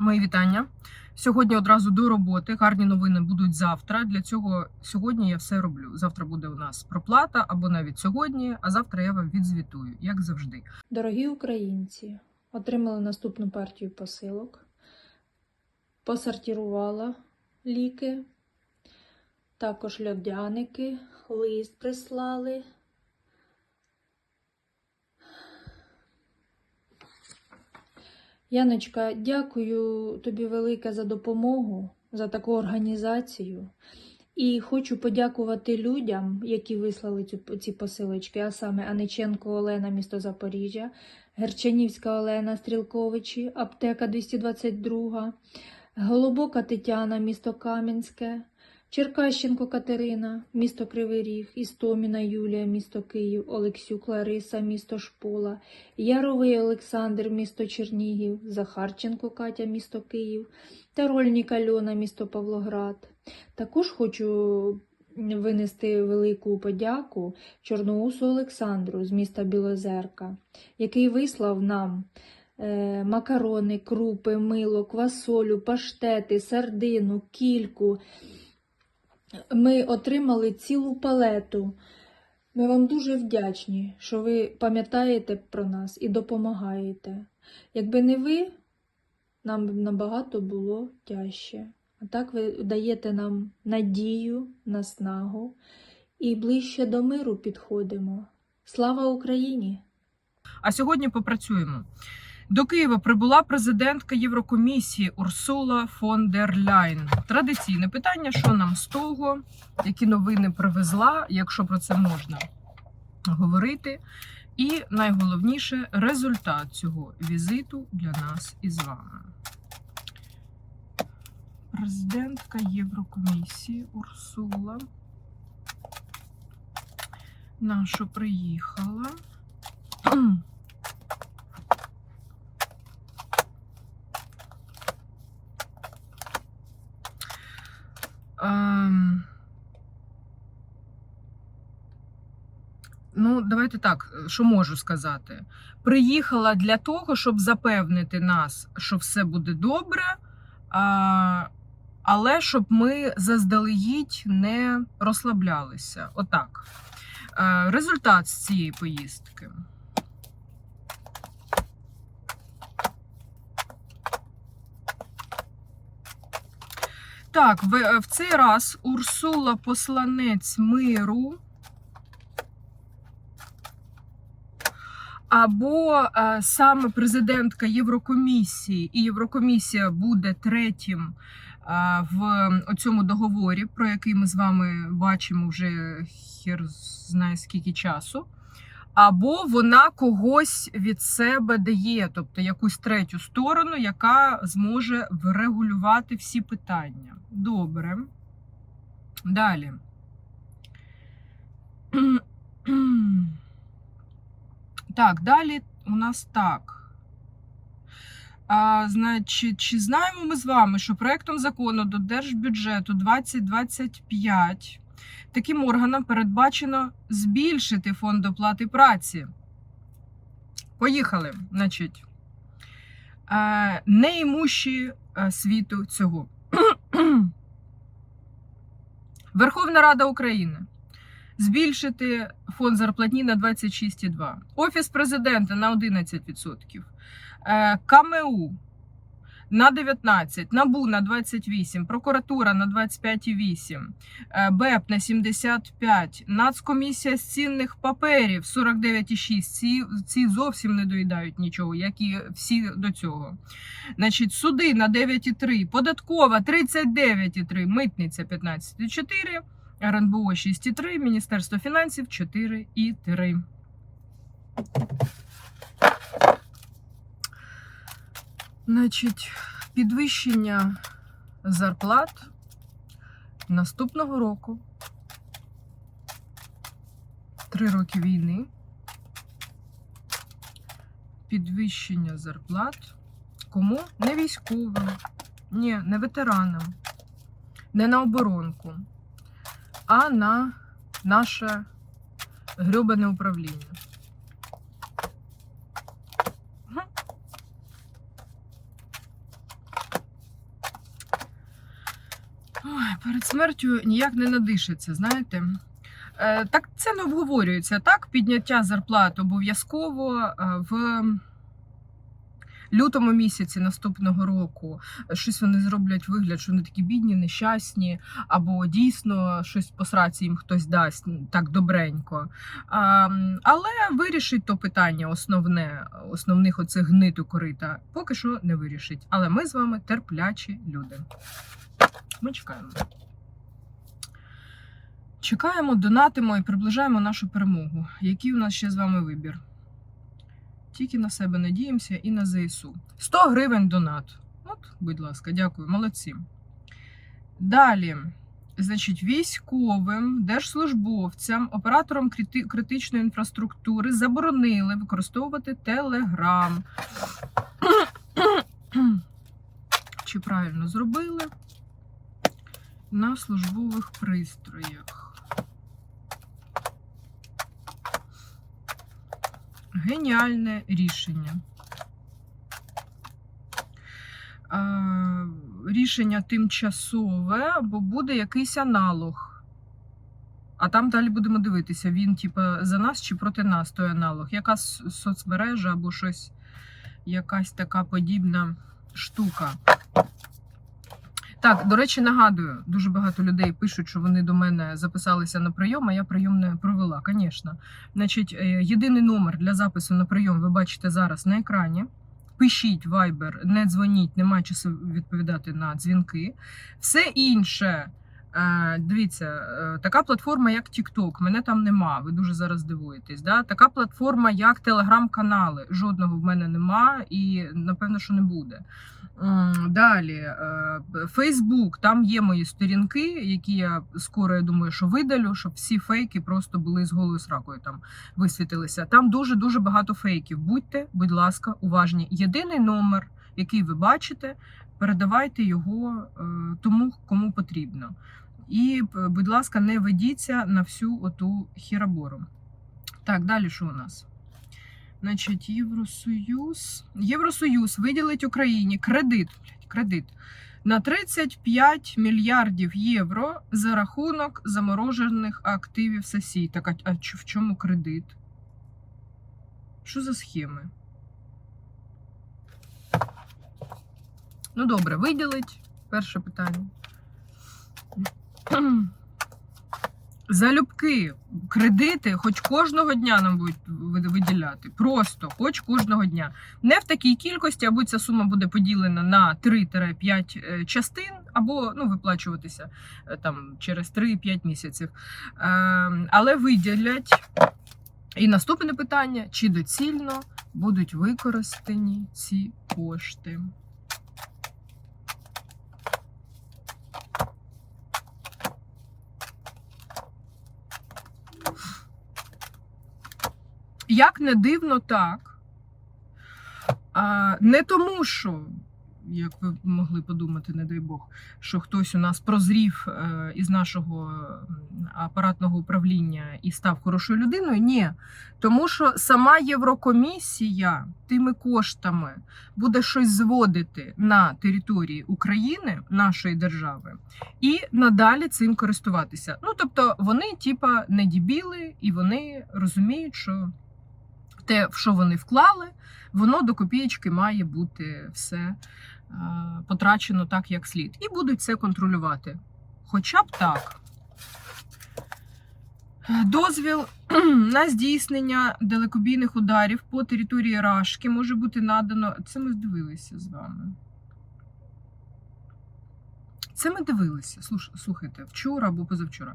Мої вітання. Сьогодні одразу до роботи. Гарні новини будуть завтра. Для цього сьогодні я все роблю. Завтра буде у нас проплата або навіть сьогодні, а завтра я вам відзвітую, як завжди. Дорогі українці, отримали наступну партію посилок, посортувала ліки, також льодяники, лист прислали. Яночка, дякую тобі велике за допомогу, за таку організацію. І хочу подякувати людям, які вислали ці посилочки, а саме Аниченко Олена, місто Запоріжжя, Герчанівська Олена Стрілковичі, аптека 222, Голобока Тетяна, місто Кам'янське, Черкащенко Катерина, місто Кривий Ріг, Істоміна Юлія, місто Київ, Олексюк Лариса, місто Шпола, Яровий Олександр, місто Чернігів, Захарченко Катя, місто Київ, Тарольник Альона, місто Павлоград. Також хочу винести велику подяку Чорноусу Олександру з міста Білозерка, який вислав нам е, макарони, крупи, мило, квасолю, паштети, сардину, кільку. Ми отримали цілу палету. Ми вам дуже вдячні, що ви пам'ятаєте про нас і допомагаєте. Якби не ви, нам б набагато було тяжче. А так ви даєте нам надію, наснагу і ближче до миру підходимо. Слава Україні! А сьогодні попрацюємо. До Києва прибула президентка Єврокомісії Урсула фон дер Ляйн. Традиційне питання: що нам з того, які новини привезла, якщо про це можна говорити. І найголовніше результат цього візиту для нас із вами. Президентка Єврокомісії Урсула. Наша приїхала. Ем, Ну, давайте так, що можу сказати. Приїхала для того, щоб запевнити нас, що все буде добре, але щоб ми заздалегідь не розслаблялися. Отак. Е, Результат з цієї поїздки. Так, в, в цей раз Урсула посланець миру. Або е, саме президентка Єврокомісії, і Єврокомісія буде третім е, в цьому договорі, про який ми з вами бачимо вже хер знає скільки часу. Або вона когось від себе дає, тобто якусь третю сторону, яка зможе врегулювати всі питання. Добре. Далі. Так, далі у нас так. А, Значить, чи знаємо ми з вами, що проектом закону до держбюджету 2025 таким органам передбачено збільшити фонд оплати праці? Поїхали. Значить, е, неімущі е, світу цього. Верховна Рада України збільшити фонд зарплатні на 26,2%. Офіс президента на 11%. Е, КМУ на 19%, НАБУ на 28%, прокуратура на 25,8%, е, БЕП на 75%, Нацкомісія з цінних паперів 49,6%. Ці, ці зовсім не доїдають нічого, як і всі до цього. Значить, суди на 9,3%, податкова 39,3%, митниця 15,4%. РНБО 6,3, Міністерство фінансів 4,3. Значить, підвищення зарплат наступного року. Три роки війни. Підвищення зарплат. Кому? Не військовим, ні, не ветеранам, не на оборонку а на наше грьобане управління. Перед смертю ніяк не надишиться, знаєте. Е, так це не обговорюється так. Підняття зарплат обов'язково е, в лютому місяці наступного року. Щось вони зроблять вигляд, що вони такі бідні, нещасні, або дійсно щось по сраці їм хтось дасть так добренько. А, але вирішить то питання основне, основних оцих гниту корита, поки що не вирішить. Але ми з вами терплячі люди. Ми чекаємо. Чекаємо, донатимо і приближаємо нашу перемогу. Який у нас ще з вами вибір? Тільки на себе надіємося і на ЗСУ. 100 гривень донат. От, будь ласка, дякую, молодці. Далі, значить, військовим, держслужбовцям, операторам крити- критичної інфраструктури заборонили використовувати Телеграм. Чи правильно зробили? На службових пристроях. Геніальне рішення. Рішення тимчасове, бо буде якийсь аналог. А там далі будемо дивитися, він, типа, за нас чи проти нас той аналог. Яка соцмережа або щось, якась така подібна штука. Так, до речі, нагадую, дуже багато людей пишуть, що вони до мене записалися на прийом, а я прийом не провела, звісно. Значить, е, єдиний номер для запису на прийом ви бачите зараз на екрані. Пишіть Viber, не дзвоніть, немає часу відповідати на дзвінки. Все інше. Е, Дивіться, е, така платформа, як TikTok, мене там нема. Ви дуже зараз дивуєтесь. Да? Така платформа, як телеграм-канали. Жодного в мене нема і напевно, що не буде. Далі, Фейсбук, там є мої сторінки, які я скоро я думаю, що видалю, щоб всі фейки просто були з голою сракою там висвітилися. Там дуже дуже багато фейків. Будьте, будь ласка, уважні. Єдиний номер, який ви бачите, передавайте його е, тому, кому потрібно. І, е, будь ласка, не ведіться на всю оту хірабору. Так, далі що у нас? Значить, Євросоюз. Євросоюз виділить Україні кредит, кредит на 35 мільярдів євро за рахунок заморожених активів ССІ. Так, а в чому кредит? Що за схеми? Ну, добре, виділить. Перше питання. Залюбки кредити, хоч кожного дня нам будуть виділяти. Просто, хоч кожного дня. Не в такій кількості, або ця сума буде поділена на 3-5 е, частин, або ну, виплачуватися е, там через 3-5 місяців. Е, але виділять. І наступне питання: чи доцільно будуть використані ці кошти? Як не дивно, так. А, не тому, що, як ви могли подумати, не дай Бог, що хтось у нас прозрів е, із нашого апаратного управління і став хорошою людиною. Ні. Тому що сама Єврокомісія тими коштами буде щось зводити на території України, нашої держави, і надалі цим користуватися. Ну тобто вони, типа, не дібіли, і вони розуміють, що те, в що вони вклали, воно до копієчки має бути все е, потрачено так, як слід. І будуть це контролювати. Хоча б так. Дозвіл на здійснення далекобійних ударів по території Рашки може бути надано. Це ми здивилися з вами. Це ми дивилися. Слухайте, вчора або позавчора.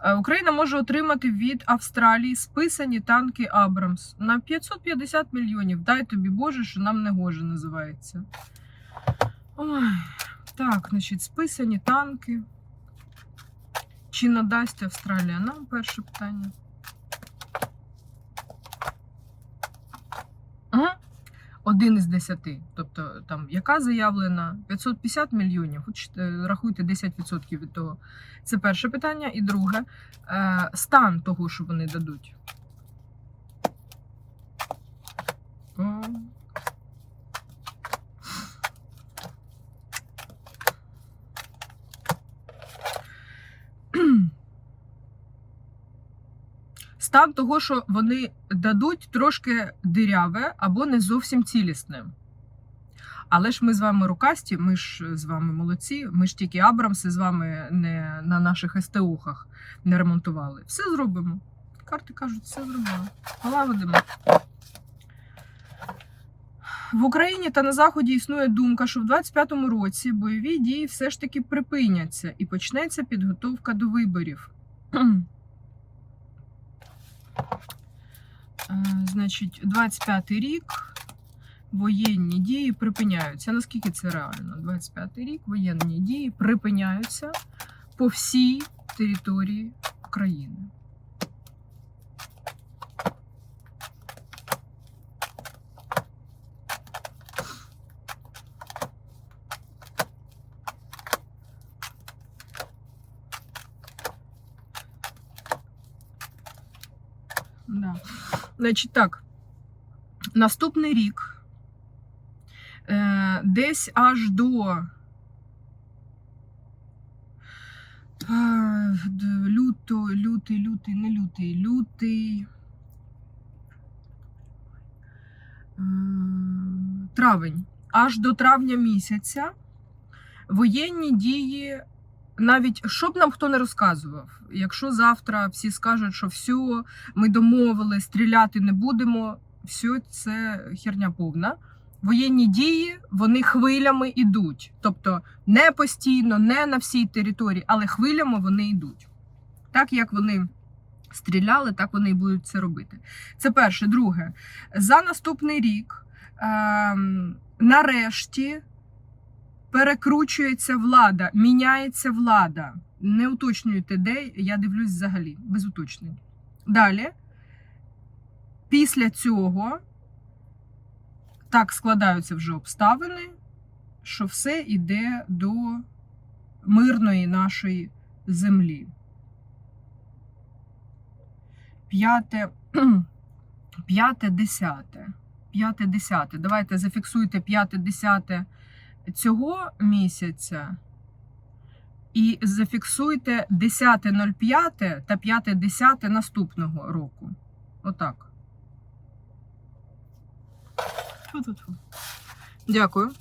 Е, Україна може отримати від Австралії списані танки Абрамс на 550 мільйонів. Дай тобі Боже, що нам не гоже називається. Ой, так, значить, списані танки. Чи надасть Австралія нам перше питання? Один із десяти. Тобто, там, яка заявлена 550 мільйонів, хоч рахуйте 10% від того. Це перше питання. І друге, е, стан того, що вони дадуть. Стан того, що вони дадуть трошки диряве або не зовсім цілісне. Але ж ми з вами рукасті, ми ж з вами молодці, ми ж тільки Абрамси з вами не на наших СТОхах не ремонтували. Все зробимо. Карти кажуть, все зробимо. Полагодимо. В Україні та на Заході існує думка, що в 25-му році бойові дії все ж таки припиняться і почнеться підготовка до виборів. Е, Значить, 25-й рік воєнні дії припиняються. Наскільки це реально? 25-й рік воєнні дії припиняються по всій території України. Да. Значить так, наступний рік е, десь аж до люто, лютий, лютий, не лютий, лютий. е, Травень. Аж до травня місяця воєнні дії навіть щоб нам хто не розказував, якщо завтра всі скажуть, що все, ми домовили, стріляти не будемо, все це херня повна. Воєнні дії вони хвилями йдуть. Тобто не постійно, не на всій території, але хвилями вони йдуть. Так як вони стріляли, так вони і будуть це робити. Це перше. Друге, за наступний рік ем, нарешті перекручується влада, міняється влада. Не уточнюйте, де, я дивлюсь взагалі, без уточнень. Далі, після цього, так складаються вже обставини, що все йде до мирної нашої землі. П'яте, п'яте, десяте. П'яте, десяте. Давайте зафіксуйте п'яте, десяте цього місяця і зафіксуйте 10.05 та 5.10 наступного року. Отак. Дякую.